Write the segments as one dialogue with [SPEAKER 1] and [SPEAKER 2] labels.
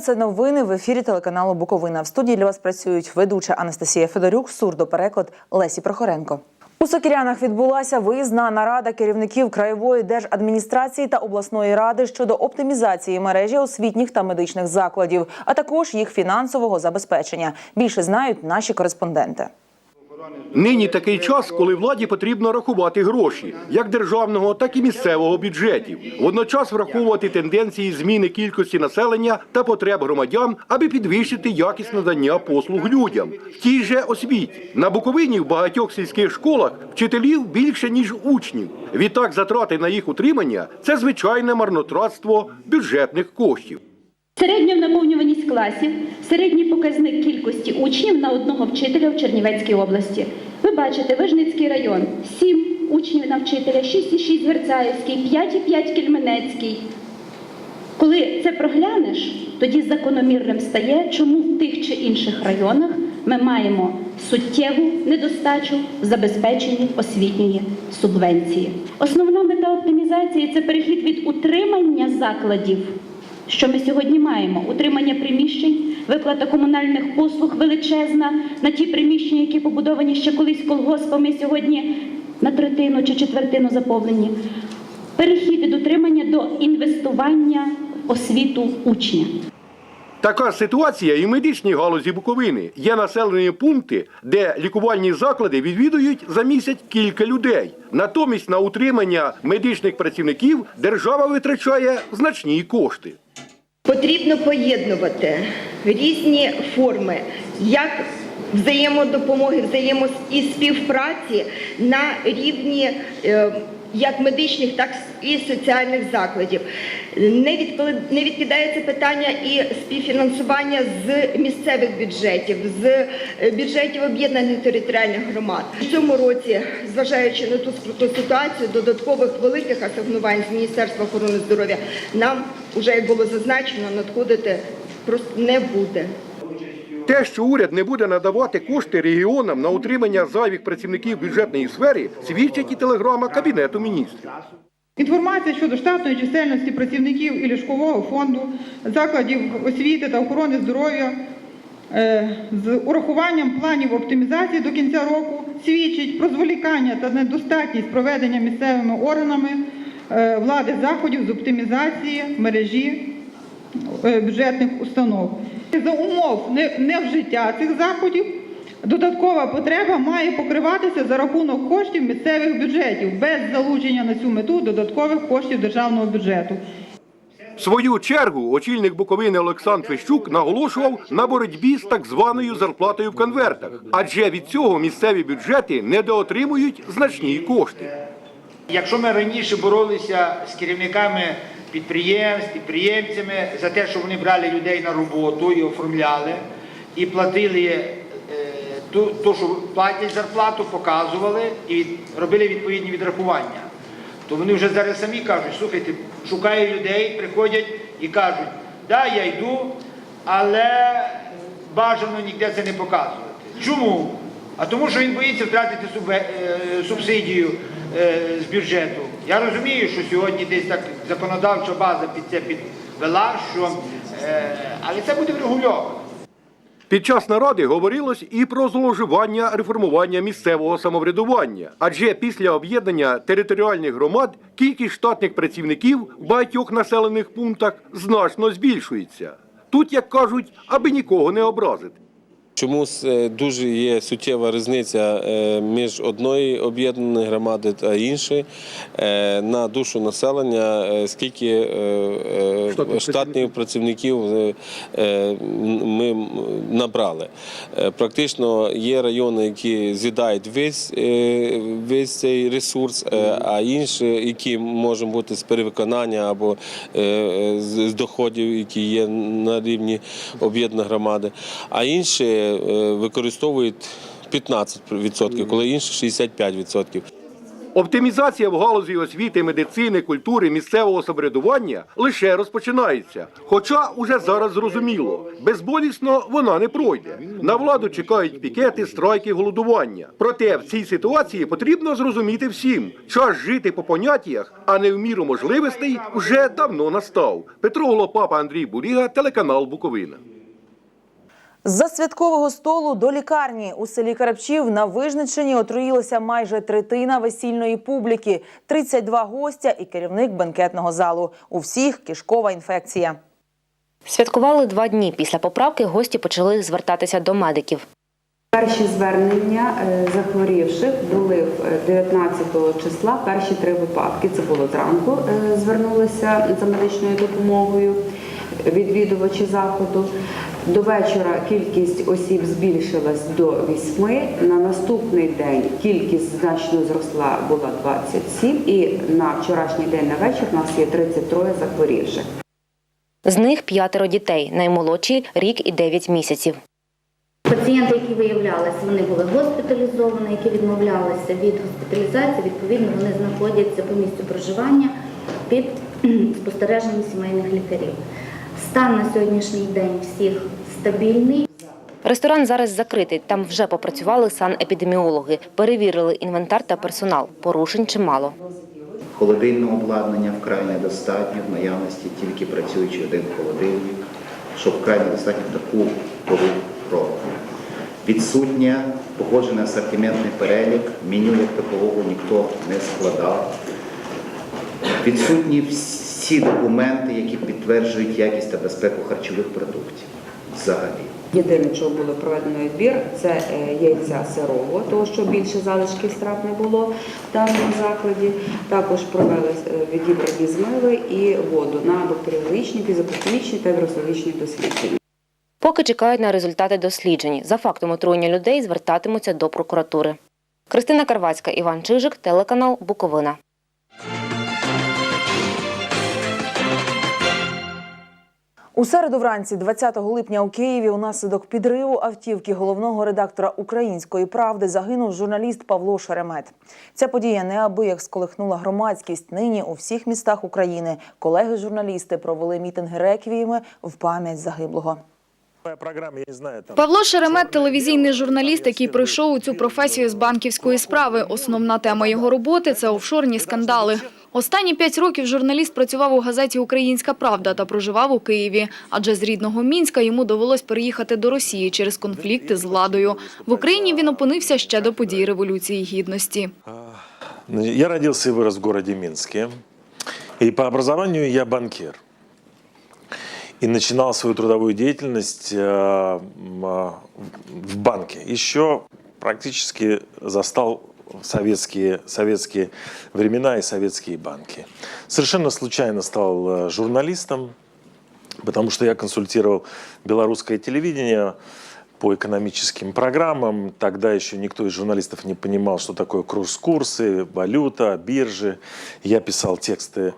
[SPEAKER 1] Це новини в ефірі телеканалу Буковина. В студії для вас працюють ведуча Анастасія Федорюк, сурдопереклад Лесі Прохоренко. У Сокірянах відбулася виїзна нарада керівників краєвої держадміністрації та обласної ради щодо оптимізації мережі освітніх та медичних закладів, а також їх фінансового забезпечення. Більше знають наші кореспонденти.
[SPEAKER 2] Нині такий час, коли владі потрібно рахувати гроші, як державного, так і місцевого бюджетів. Водночас враховувати тенденції зміни кількості населення та потреб громадян, аби підвищити якість надання послуг людям. В тій же освіті на Буковині в багатьох сільських школах вчителів більше ніж учнів. Відтак, затрати на їх утримання це звичайне марнотратство бюджетних коштів.
[SPEAKER 3] Середня наповнюваність класів, середній показник кількості учнів на одного вчителя в Чернівецькій області. Ви бачите, Вижницький район 7 учнів на вчителя, 6,6 Герцаївський, 5,5 Кельменецький. Коли це проглянеш, тоді закономірним стає, чому в тих чи інших районах ми маємо суттєву недостачу в забезпеченні освітньої субвенції. Основна мета оптимізації це перехід від утримання закладів, що ми сьогодні маємо: утримання приміщень, виплата комунальних послуг величезна на ті приміщення, які побудовані ще колись колгоспами, сьогодні на третину чи четвертину заповнені. Перехід від утримання до інвестування в освіту учня.
[SPEAKER 2] Така ситуація і в медичній галузі Буковини. Є населені пункти, де лікувальні заклади відвідують за місяць кілька людей. Натомість на утримання медичних працівників держава витрачає значні кошти.
[SPEAKER 4] Потрібно поєднувати різні форми як взаємодопомоги, взаємо і співпраці на рівні е, як медичних, так і соціальних закладів. Не відкидається питання і співфінансування з місцевих бюджетів, з е, бюджетів об'єднаних територіальних громад. У цьому році, зважаючи на ту скрутну ситуацію, додаткових великих асигнувань з Міністерства охорони здоров'я нам вже як було зазначено, надходити просто не буде.
[SPEAKER 2] Те, що уряд не буде надавати кошти регіонам на утримання зайвих працівників бюджетної сфери, свідчить і телеграма Кабінету міністрів.
[SPEAKER 5] Інформація щодо штатної чисельності працівників і ліжкового фонду закладів освіти та охорони здоров'я е, з урахуванням планів оптимізації до кінця року свідчить про зволікання та недостатність проведення місцевими органами влади заходів з оптимізації мережі е, бюджетних установ. За умов невжиття цих заходів додаткова потреба має покриватися за рахунок коштів місцевих бюджетів без залучення на цю мету додаткових коштів державного бюджету.
[SPEAKER 2] В свою чергу очільник Буковини Олександр Фещук наголошував на боротьбі з так званою зарплатою в конвертах, адже від цього місцеві бюджети недоотримують значні кошти.
[SPEAKER 6] Якщо ми раніше боролися з керівниками підприємств, підприємцями за те, що вони брали людей на роботу і оформляли, і платили е, ту, що платять зарплату, показували і робили відповідні відрахування, то вони вже зараз самі кажуть, слухайте, шукаю людей, приходять і кажуть, да, я йду, але бажано ніде це не показувати. Чому? А тому, що він боїться втратити е, субсидію з бюджету. Я розумію, що сьогодні десь так законодавча база під це підвела, що, е, але це буде врегульовано.
[SPEAKER 2] Під час наради говорилось і про зловживання реформування місцевого самоврядування, адже після об'єднання територіальних громад кількість штатних працівників в багатьох населених пунктах значно збільшується. Тут, як кажуть, аби нікого не образити.
[SPEAKER 7] Чомусь е, дуже є суттєва різниця е, між одної об'єднаної громади та іншої е, на душу населення, скільки
[SPEAKER 2] Штатних
[SPEAKER 7] працівників? ми набрали. Практично є райони, які з'їдають весь, весь цей ресурс, а інші, які можуть бути з перевиконання або з доходів, які є на рівні об'єднаної громади, а інші використовують 15%, коли інші 65%.
[SPEAKER 2] Оптимізація в галузі освіти, медицини, культури, місцевого самоврядування лише розпочинається. Хоча уже зараз зрозуміло, безболісно вона не пройде. На владу чекають пікети, страйки, голодування. Проте в цій ситуації потрібно зрозуміти всім, час жити по поняттях, а не в міру можливостей, вже давно настав. Петро Голопапа, Андрій Буріга, телеканал Буковина.
[SPEAKER 1] З-за святкового столу до лікарні у селі Карапчів на Вижниччині отруїлася майже третина весільної публіки, 32 гостя і керівник бенкетного залу. У всіх кишкова інфекція.
[SPEAKER 8] Святкували два дні. Після поправки гості почали звертатися до медиків.
[SPEAKER 9] Перші звернення е, захворівших були е, 19 числа. Перші три випадки. Це було зранку. е, Звернулися за медичною допомогою відвідувачі заходу. До вечора кількість осіб збільшилась до 8. На наступний день кількість значно зросла, була 27. І на вчорашній день на вечір у нас є 33 захворівших.
[SPEAKER 8] З них п'ятеро дітей, наймолодші рік і 9 місяців.
[SPEAKER 10] Пацієнти, які виявлялися, вони були госпіталізовані, які відмовлялися від госпіталізації, відповідно, вони знаходяться по місцю проживання під спостереженням сімейних лікарів. Стан на сьогоднішній день всіх стабільний.
[SPEAKER 8] Ресторан зараз закритий. Там вже попрацювали санепідеміологи, перевірили інвентар та персонал. Порушень чимало.
[SPEAKER 11] Холодильного обладнання вкрай недостатньо, в наявності тільки працюючий один холодильник, що вкрай недостатньо в таку пору року. Відсутнє погоджений асортиментний перелік, меню як такового ніхто не складав. Відсутні всі документи, які підтверджують якість та безпеку харчових продуктів взагалі.
[SPEAKER 9] Єдине, чого було проведено відбір, це е, яйця сирого, того, що більше залишків страв не було в даному закладі. Також провели е, відібрані змиви і воду на бактеріологічні, фізико-хімічні та вірусологічні дослідження.
[SPEAKER 8] Поки чекають на результати досліджень. За фактом отруєння людей звертатимуться до прокуратури. Кристина Карвацька, Іван Чижик, телеканал Буковина.
[SPEAKER 1] У середу вранці, 20 липня, у Києві, унаслідок підриву автівки головного редактора Української правди загинув журналіст Павло Шеремет. Ця подія неабияк сколихнула громадськість. Нині у всіх містах України колеги-журналісти провели мітинги реквіями в пам'ять загиблого.
[SPEAKER 12] Павло Шеремет – телевізійний журналіст, який прийшов у цю професію з банківської справи. Основна тема його роботи – це офшорні скандали. Останні п'ять років журналіст працював у газеті «Українська правда» та проживав у Києві. Адже з рідного Мінська йому довелось переїхати до Росії через конфлікти з владою. В Україні він опинився ще до подій Революції Гідності.
[SPEAKER 13] Я родился и вырос в городе Минске. И по образованию я банкир. И начинал свою трудовую деятельность э, а, в банке. Еще практически застал советские, советские времена и советские банки. Совершенно случайно стал э, журналистом, потому что я консультировал белорусское телевидение по экономическим программам. Тогда еще никто из журналистов не понимал, что такое курс-курсы, валюта, биржи. Я писал тексты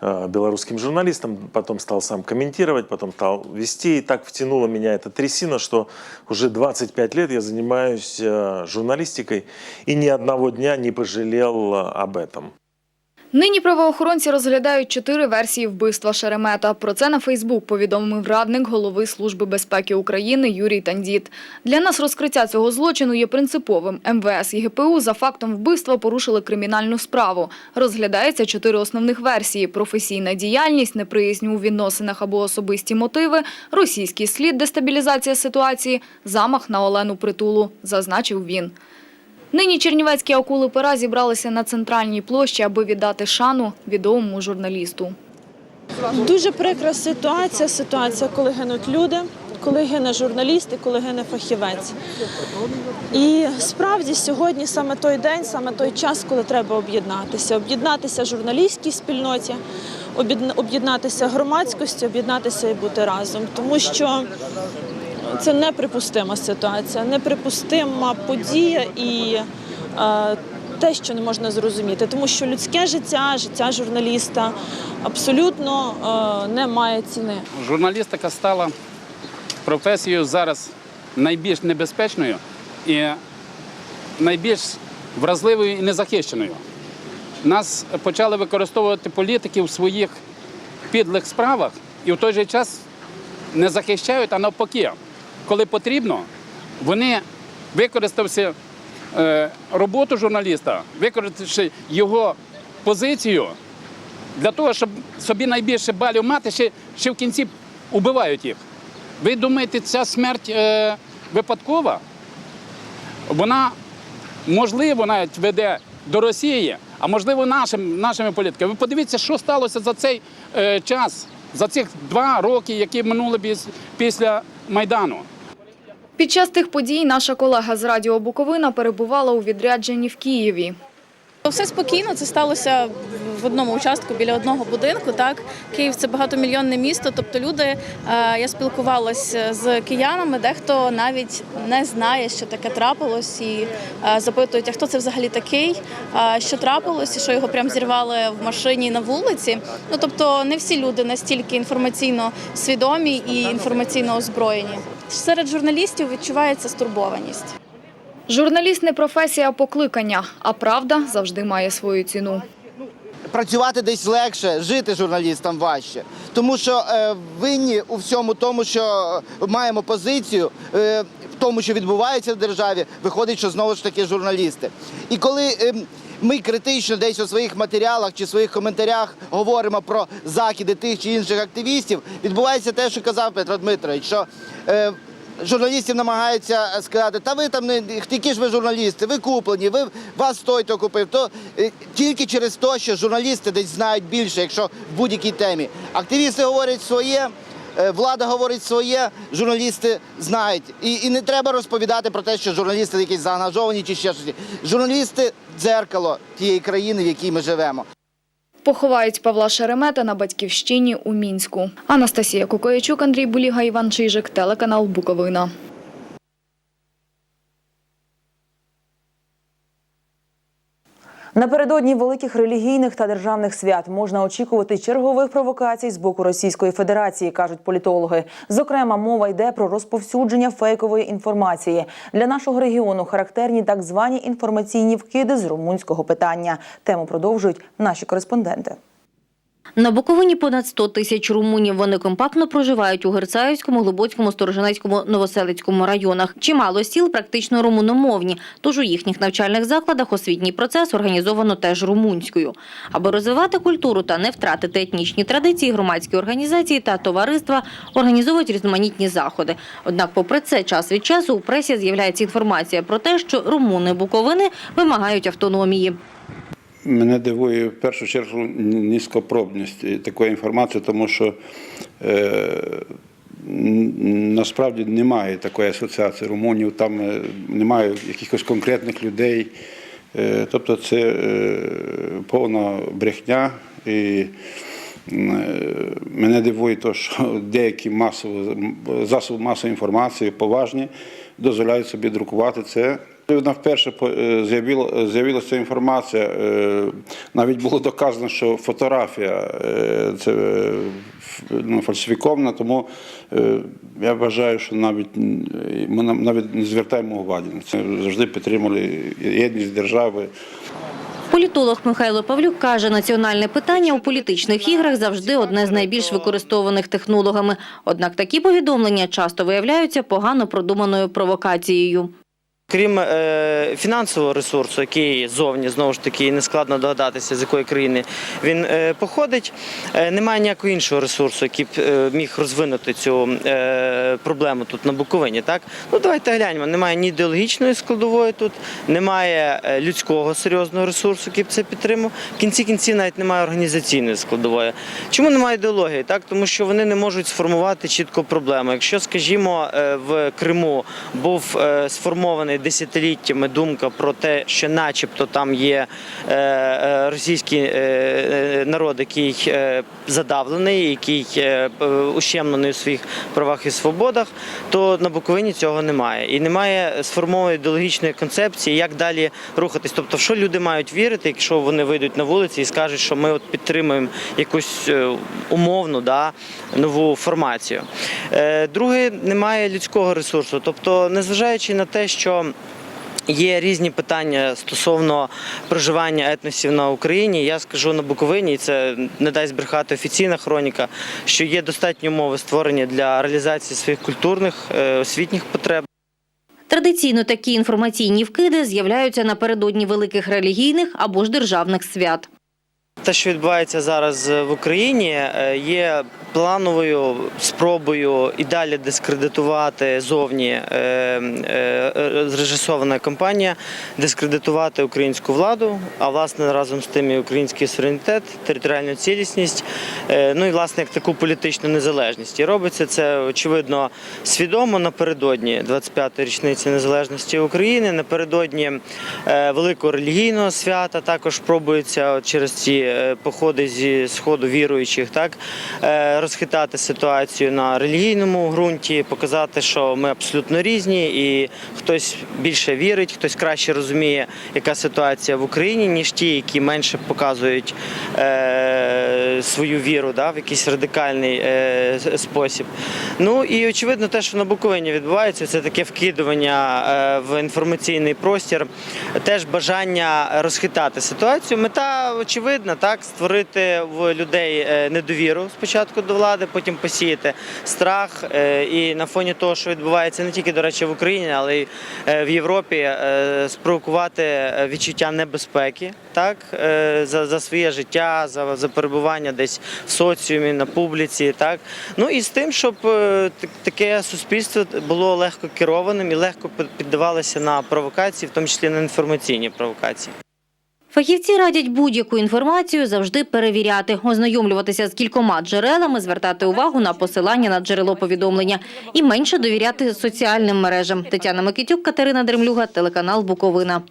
[SPEAKER 13] э, белорусским журналистам, потом стал сам комментировать, потом стал вести. И так втянула меня эта трясина, что уже 25 лет я занимаюсь э, журналистикой и ни одного дня не пожалел э, об этом.
[SPEAKER 12] Нині правоохоронці розглядають чотири версії вбивства Шеремета. Про це на Фейсбук повідомив радник голови Служби безпеки України Юрій Тандіт. Для нас розкриття цього злочину є принциповим. МВС і ГПУ за фактом вбивства порушили кримінальну справу. Розглядається чотири основних версії: професійна діяльність, неприязнь у відносинах або особисті мотиви, російський слід, дестабілізація ситуації, замах на Олену Притулу, зазначив він. Нині чернівецькі акули пера зібралися на центральній площі, аби віддати шану відомому журналісту.
[SPEAKER 14] Дуже прикра ситуація. Ситуація, коли гинуть люди, коли гине журналіст і коли гине фахівець. І справді сьогодні саме той день, саме той час, коли треба об'єднатися. Об'єднатися журналістській спільноті, об'єднатися громадськості, об'єднатися і бути разом. Тому що це неприпустима ситуація, неприпустима подія і е, те, що не можна зрозуміти, тому що людське життя, життя журналіста абсолютно е, не має ціни.
[SPEAKER 15] Журналістика стала професією зараз найбільш небезпечною і найбільш вразливою і незахищеною. нас почали використовувати політики в своїх підлих справах і в той же час не захищають, а навпаки, коли потрібно, вони використавши е, роботу журналіста, використавши його позицію для того, щоб собі найбільше балів мати, ще, ще в кінці убивають їх. Ви думаєте, ця смерть е, випадкова? Вона можливо навіть веде до Росії, а можливо нашим, нашими політиками. Ви подивіться, що сталося за цей е, час, за цих два роки, які минули після Майдану.
[SPEAKER 12] Під час тих подій наша колега з Радіо Буковина перебувала у відрядженні в Києві.
[SPEAKER 16] Все спокійно, це сталося в одному участку біля одного будинку. Так, Київ це багатомільйонне місто. Тобто люди, е, я спілкувалася з киянами, дехто навіть не знає, що таке трапилось, і е, запитують, а хто це взагалі такий, що трапилось, і що його прям зірвали в машині на вулиці. Ну тобто, не всі люди настільки інформаційно свідомі і інформаційно озброєні. Серед журналістів відчувається стурбованість.
[SPEAKER 12] Журналіст не професія, а покликання, а правда завжди має свою ціну.
[SPEAKER 17] працювати десь легше, жити журналістам важче. Тому що е, винні у всьому тому, що маємо позицію, е, в тому, що відбувається в державі, виходить, що знову ж таки журналісти. І коли е, ми критично десь у своїх матеріалах чи своїх коментарях говоримо про закиди тих чи інших активістів, відбувається те, що казав Петро Дмитрович, що е, журналістів намагаються сказати, та ви там не які ж ви журналісти, ви куплені, ви вас той то купив. То е, тільки через те, що журналісти десь знають більше, якщо в будь-якій темі. Активісти говорять своє. е, Влада говорить своє, журналісти знають. І, і не треба розповідати про те, що журналісти якісь заангажовані чи ще щось. Журналісти дзеркало тієї країни, в якій ми живемо.
[SPEAKER 12] Поховають Павла Шеремета на батьківщині у Мінську. Анастасія Кукоячук, Андрій Буліга, Іван Чижик, телеканал Буковина.
[SPEAKER 1] Напередодні великих релігійних та державних свят можна очікувати чергових провокацій з боку Російської Федерації, кажуть політологи. Зокрема, мова йде про розповсюдження фейкової інформації. Для нашого регіону характерні так звані інформаційні вкиди з румунського питання. Тему продовжують наші кореспонденти.
[SPEAKER 8] На Буковині понад 100 тисяч румунів. Вони компактно проживають у Герцаївському, Глибоцькому, Сторожинецькому, Новоселицькому районах. Чимало сіл практично румуномовні, тож у їхніх навчальних закладах освітній процес організовано теж румунською. Аби розвивати культуру та не втратити етнічні традиції, громадські організації та товариства організовують різноманітні заходи. Однак, попри це, час від часу у пресі з'являється інформація про те, що румуни Буковини вимагають автономії.
[SPEAKER 18] Мене дивує в першу чергу низькопробність такої інформації, тому що е, насправді немає такої асоціації румунів, там е, немає якихось конкретних людей. Е, тобто це е, повна брехня. І е, мене дивує те, що деякі масові, засоби масової інформації поважні дозволяють собі друкувати це. Вона вперше е, з'явила- з'явилася інформація. е, Навіть було доказано, що фотографія е, це ну, фальсифікована, тому я вважаю, що навіть ми навіть не звертаємо уваги. Це завжди підтримували єдність держави.
[SPEAKER 8] Політолог Михайло Павлюк каже, національне питання у політичних іграх завжди одне з найбільш використовуваних технологами. Однак такі повідомлення часто виявляються погано продуманою провокацією.
[SPEAKER 19] Крім е, фінансового ресурсу, який зовні знову ж таки нескладно догадатися, з якої країни він е, походить, е, немає ніякого іншого ресурсу, який б е, міг розвинути цю е, проблему тут на Буковині. Так ну давайте гляньмо. Немає ні ідеологічної складової тут, немає е, людського серйозного ресурсу, який б це підтримав. В кінці кінців навіть немає організаційної складової. Чому немає ідеології? Так, тому що вони не можуть сформувати чітко проблему. Якщо, скажімо, е, в Криму був е, сформований десятиліттями думка про те, що, начебто, там є е, е, російський е, народ, який задавлений, який ущемлений у своїх правах і свободах, то на Буковині цього немає. І немає сформованої ідеологічної концепції, як далі рухатись. Тобто, в що люди мають вірити, якщо вони вийдуть на вулиці і скажуть, що ми от підтримуємо якусь умовну да, нову формацію. Друге, немає людського ресурсу. Тобто, незважаючи на те, що Є різні питання стосовно проживання етносів на Україні. Я скажу на Буковині, і це не дасть брехати офіційна хроніка, що є достатньо умови створені для реалізації своїх культурних е, освітніх потреб.
[SPEAKER 8] Традиційно такі інформаційні вкиди з'являються напередодні великих релігійних або ж державних свят.
[SPEAKER 19] Те, що відбувається зараз в Україні, е, є плановою спробою і далі дискредитувати зовні е, е, зрежисована кампанія, дискредитувати українську владу, а власне разом з тим і український суверенітет, територіальну цілісність, е, ну і власне як таку політичну незалежність. І робиться це очевидно свідомо напередодні 25-ї річниці незалежності України, напередодні е, великого релігійного свята. Також пробується через ці е, походи зі сходу віруючих, так е, розхитати ситуацію на релігійному ґрунті, показати, що ми абсолютно різні, і хтось більше вірить, хтось краще розуміє, яка ситуація в Україні, ніж ті, які менше показують е, свою віру да, в якийсь радикальний е, спосіб. Ну і очевидно, те, що на Буковині відбувається, це таке вкидування е, в інформаційний простір, теж бажання розхитати ситуацію. Мета очевидна, так створити в людей е, недовіру спочатку до влади, потім посіяти страх. е, І на фоні того, що відбувається не тільки до речі в Україні, але й е, в Європі, спровокувати відчуття небезпеки, так за, за своє життя, за, за перебування десь в соціумі, на публіці, так ну і з тим, щоб таке суспільство було легко керованим і легко піддавалося на провокації, в тому числі на інформаційні провокації.
[SPEAKER 8] Фахівці радять будь-яку інформацію завжди перевіряти, ознайомлюватися з кількома джерелами, звертати увагу на посилання на джерело повідомлення і менше довіряти соціальним мережам. Тетяна Микитюк, Катерина Дремлюга, телеканал Буковина.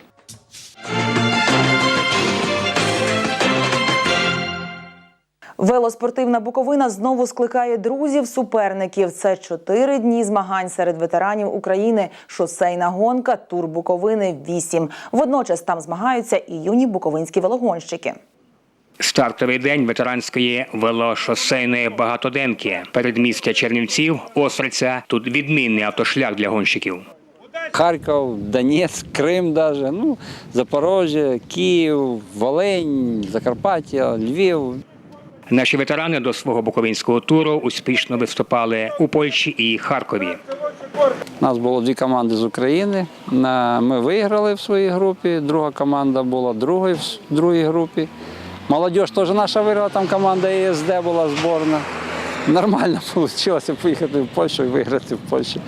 [SPEAKER 1] Велоспортивна Буковина знову скликає друзів-суперників. Це чотири дні змагань серед ветеранів України. Шосейна гонка Тур Буковини 8. Водночас там змагаються і юні буковинські велогонщики.
[SPEAKER 20] Стартовий день ветеранської велошосейної багатоденки. Передмістя Чернівців, Остриця. Тут відмінний автошлях для гонщиків.
[SPEAKER 21] Харків, Донецьк, Крим даже, ну, Запорожжя, Київ, Волинь, Закарпаття, Львів.
[SPEAKER 20] Наші ветерани до свого буковинського туру успішно виступали у Польщі і Харкові.
[SPEAKER 21] У нас було дві команди з України. Ми виграли в своїй групі, друга команда була другою в другій групі. Молодіж теж наша виграла, там команда ЄСД була зборна. Нормально вийшло поїхати в Польщу і виграти в Польщі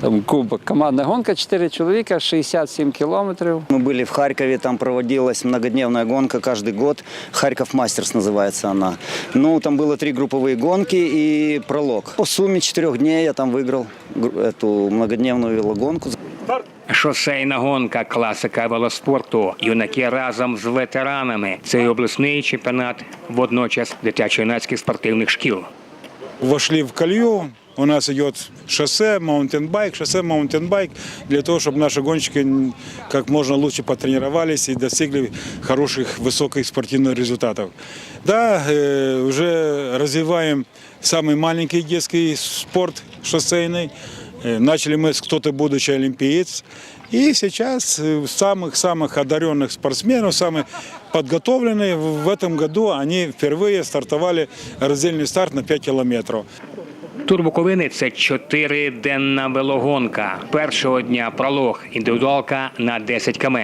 [SPEAKER 21] Там кубок. Командна гонка, 4 чоловіка, 67 кілометрів.
[SPEAKER 22] Мы были в Харькове, там проводилась многодневная гонка каждый год. Харьков Мастерс называется она. Ну, там было три групповые гонки и пролог. По сумме четырех дней я там выиграл гру- эту многодневную велогонку.
[SPEAKER 20] Шосейна гонка, класика велоспорту. Юнаки разом з ветеранами. Це обласний чемпіонат, водночас дитячо-юнацьких спортивних шкіл.
[SPEAKER 23] вошли в колью. У нас идет шоссе, маунтинбайк, шоссе, маунтинбайк, для того, чтобы наши гонщики как можно лучше потренировались и достигли хороших, высоких спортивных результатов. Да, э, уже развиваем самый маленький детский спорт шоссейный. Э, Начали мы с «Кто ты, будущий олимпиец». И сейчас э, самых-самых одаренных спортсменов, самые подготовленные, в этом году они впервые стартовали раздельный старт на 5 километров.
[SPEAKER 20] Тур Буковини це чотириденна велогонка. Першого дня пролог, індивідуалка на 10 км.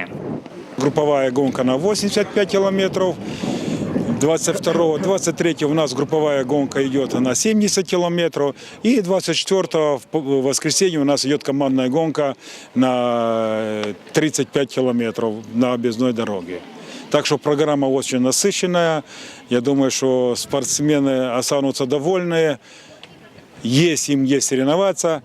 [SPEAKER 23] Групповая гонка на 85 километров. 22 23 у нас групповая гонка идет на 70 километров. И 24 в по- в воскресенье у нас идет командная гонка на 35 километров на объездной дороге. Так что программа очень насыщенная. Я думаю, что спортсмены останутся довольны. Есть им есть соревноваться.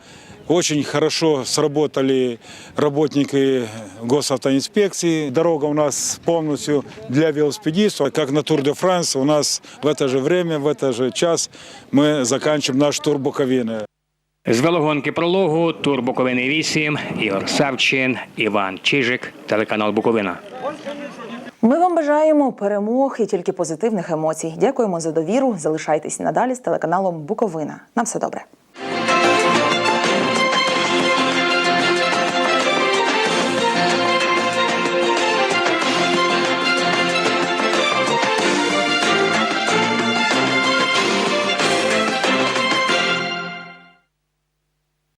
[SPEAKER 23] Очень хорошо сработали работники госавтоинспекции. Дорога у нас полностью для велосипедистов. Как на Тур де Франс, у нас в это же время, в этот же час мы заканчиваем наш тур Буковины.
[SPEAKER 20] З велогонки прологу Тур Буковини 8, Ігор Савчин, Іван Чижик, телеканал Буковина.
[SPEAKER 1] Ми вам бажаємо перемог і тільки позитивних емоцій. Дякуємо за довіру. Залишайтесь надалі з телеканалом Буковина. На все добре.